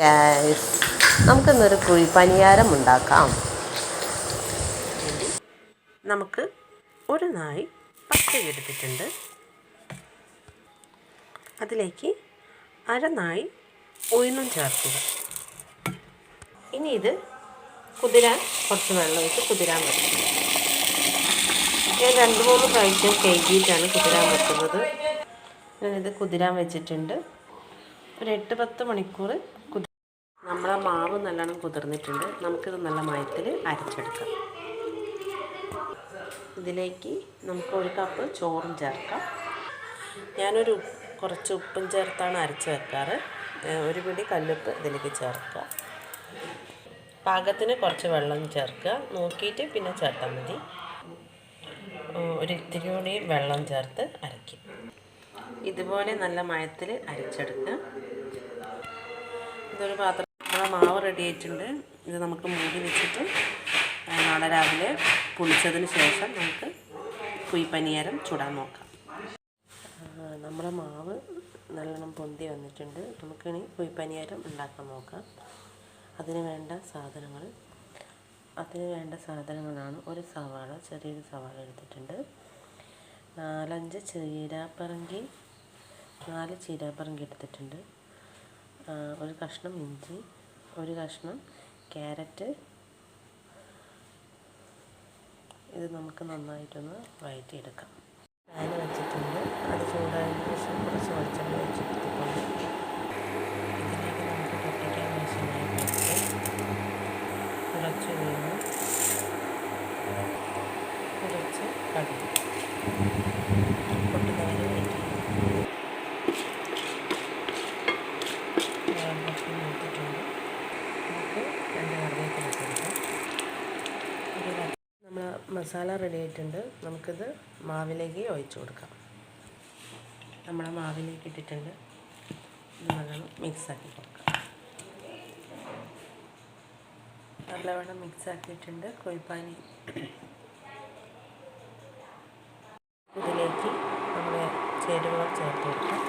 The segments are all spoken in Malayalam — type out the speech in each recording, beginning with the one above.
ഗൈസ് നമുക്കിന്നൊരു കുഴിപ്പനിയാരം ഉണ്ടാക്കാം നമുക്ക് ഒരു നായി പച്ചരി എടുത്തിട്ടുണ്ട്. അതിലേക്ക് അരനായി ഉയർന്നും ചേർക്കുക. ഇനി ഇത് കുതിരാൻ കുറച്ച് വെള്ളം ഒഴിച്ച് കുതിരാൻ വെക്കും. ഞാൻ രണ്ട് മൂന്ന് പ്രാവശ്യം കഴുകിയിട്ടാണ് കുതിരാൻ വെക്കുന്നത്. ഞാനിത് കുതിരാൻ വെച്ചിട്ടുണ്ട്. ഒരു എട്ട് പത്ത് മണിക്കൂർ നമ്മളെ മാവ് നല്ലോണം കുതിർന്നിട്ടുണ്ട്. നമുക്കിത് നല്ല മയത്തിൽ അരച്ചെടുക്കാം. ഇതിലേക്ക് നമുക്ക് ഒരു കപ്പ് ചോറും ചേർക്കാം. ഞാനൊരു കുറച്ച് ഉപ്പും ചേർത്താണ് അരച്ച് വെക്കാറ്. ഒരു പിടി കല്ലുപ്പ് ഇതിലേക്ക് ചേർക്കുക. പാകത്തിന് കുറച്ച് വെള്ളം ചേർക്കുക. നോക്കിയിട്ട് പിന്നെ ചേർത്താൽ മതി. ഒരു ഇത്തിരി കൂടി വെള്ളം ചേർത്ത് അരയ്ക്കും. ഇതുപോലെ നല്ല മയത്തിൽ അരച്ചെടുക്കുക. ഇതൊരു പാത്രം നമ്മളെ മാവ് റെഡി ആയിട്ടുണ്ട്. ഇത് നമുക്ക് മൂടി വെച്ചിട്ട് നാളെ രാവിലെ പുളിച്ചതിന് ശേഷം നമുക്ക് കുയ്പനിയാരം ചുടാൻ നോക്കാം. നമ്മുടെ മാവ് നല്ലോണം പൊന്തി വന്നിട്ടുണ്ട്. നമുക്കിനി കുയ്പനിയാരം ഉണ്ടാക്കാൻ നോക്കാം. അതിന് വേണ്ട സാധനങ്ങൾ അതിന് വേണ്ട സാധനങ്ങളാണ്. ഒരു സവാള ചെറിയൊരു സവാള എടുത്തിട്ടുണ്ട്. നാലഞ്ച് ചീരാപ്പറങ്കി നാല് ചീരാപ്പറങ്കി എടുത്തിട്ടുണ്ട്. ഒരു കഷ്ണം ഇഞ്ചി ഒരു കഷ്ണം ക്യാരറ്റ്. ഇത് നമുക്ക് നന്നായിട്ടൊന്ന് വഴറ്റിയെടുക്കാം. പാൻ വെച്ചിട്ടുണ്ട്. അത് ചൂടായതിനു ശേഷം കുറച്ച് വെളിച്ചെണ്ണ ഒഴിച്ചെടുത്തിട്ടുണ്ട് ഇതിലേക്ക് നമുക്ക് പൊട്ടിക്കാൻ ആവശ്യമായ പരിപ്പ് കുറച്ച് ഉഴുന്ന് കുറച്ച് കടുക് പൊട്ടുന്നതിന് വേണ്ടി വെള്ളത്തിൽ നോക്കിയിട്ടുണ്ട് നമുക്ക് രണ്ട് കറിവേപ്പില ഇട്ട് കൊടുക്കാം ഒരു ക- നമ്മൾ മസാല റെഡി ആയിട്ടുണ്ട്. നമുക്കിത് മാവിലേക്ക് ഒഴിച്ചു കൊടുക്കാം. നമ്മളെ മാവിലേക്ക് ഇട്ടിട്ടുണ്ട്. നല്ലോണം മിക്സാക്കി കൊടുക്കാം. നല്ലവണ്ണം മിക്സ് ആക്കിയിട്ടുണ്ട്. കൊയ്പ്പാനി ഇതിലേക്ക് നമ്മൾ ചേരുവ ചേർത്ത് കൊടുക്കാം.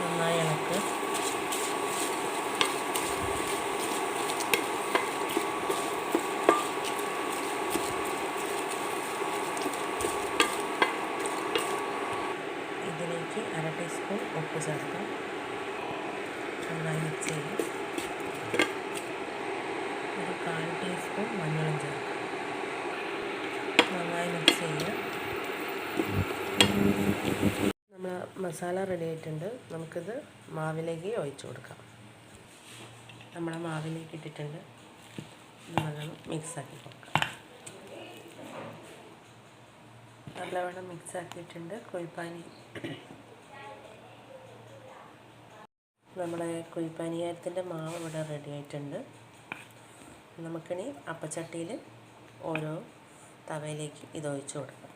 നന്നായി ഇളക്കുക ഇതിലേക്ക് അര ടീസ്പൂൺ ഉപ്പ് ചേർക്കാം നന്നായി മിക്സ് ചെയ്യും ഒരു കാൽ ടീസ്പൂൺ മഞ്ഞളും ചേർക്കാം. നന്നായി മിക്സ് ചെയ്യുക നമ്മൾ മസാല റെഡി ആയിട്ടുണ്ട്. നമുക്കിത് മാവിലേക്ക് ഒഴിച്ചു കൊടുക്കാം. നമ്മളെ മാവിലേക്ക് ഇട്ടിട്ടുണ്ട്. നല്ലോണം മിക്സാക്കി കൊടുക്കാം. നല്ലവണ്ണം മിക്സ് ആക്കിയിട്ടുണ്ട്. കൊയ്പ്പാനി നമ്മുടെ കുഴിപ്പാനീയത്തിന്റെ മാവ് ഇവിടെ റെഡി ആയിട്ടുണ്ട്. നമുക്കിനി അപ്പച്ചട്ടിയിൽ ഓരോ തവയിലേക്ക് ഇത് ഒഴിച്ചു കൊടുക്കാം.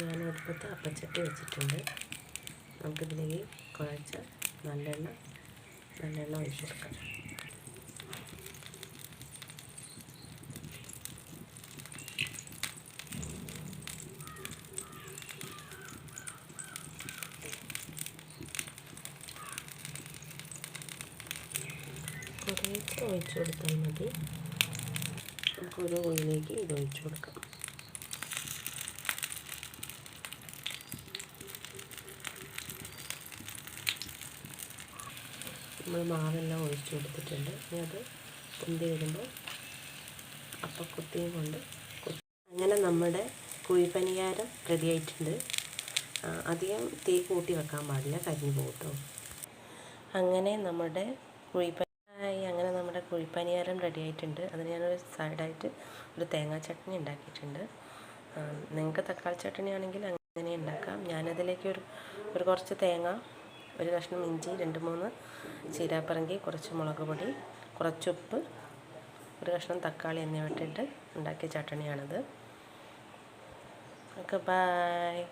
ഞാൻ അടുപ്പത്ത് അപ്പച്ചട്ടി വെച്ചിട്ടുണ്ട്. നമുക്കിതിലേക്ക് കുഴച്ച് നല്ലെണ്ണ നല്ലെണ്ണ ഒഴിച്ചു കൊടുക്കാം. ഒഴിച്ചു കൊടുത്താൽ മതി. നമുക്ക് ഓരോ കോഴിയിലേക്ക് ഇത് ഒഴിച്ചു കൊടുക്കാം നമ്മൾ മാവെല്ലാം ഒഴിച്ചു കൊടുത്തിട്ടുണ്ട് ഇനി അത് പൊന്തി വരുമ്പോൾ അപ്പക്കുത്തിയും കൊണ്ട് അങ്ങനെ നമ്മുടെ കുഴിപ്പനിയാരം റെഡി ആയിട്ടുണ്ട്. ആ, അധികം തീ കൂട്ടി വെക്കാൻ പാടില്ല. കരിഞ്ഞു പോകട്ടോ അങ്ങനെ നമ്മുടെ നമ്മുടെ കുഴിപ്പനിയാരം റെഡി ആയിട്ടുണ്ട്. അതിന് ഞാനൊരു സൈഡായിട്ട് ഒരു തേങ്ങാ ചട്നി ഉണ്ടാക്കിയിട്ടുണ്ട്. നിങ്ങൾക്ക് തക്കാളി ചട്നി ആണെങ്കിൽ അങ്ങനെ ഉണ്ടാക്കാം. ഞാനതിലേക്ക് ഒരു ഒരു കുറച്ച് തേങ്ങ ഒരു കഷ്ണം ഇഞ്ചി രണ്ട് മൂന്ന് ചീരാപ്പറങ്കി കുറച്ച് മുളക് പൊടി കുറച്ചുപ്പ് ഒരു കഷ്ണം തക്കാളി എന്നിവ ഇട്ടിട്ട് ഉണ്ടാക്കിയ ചട്ടണിയാണിത് ഓക്കെ ബായ്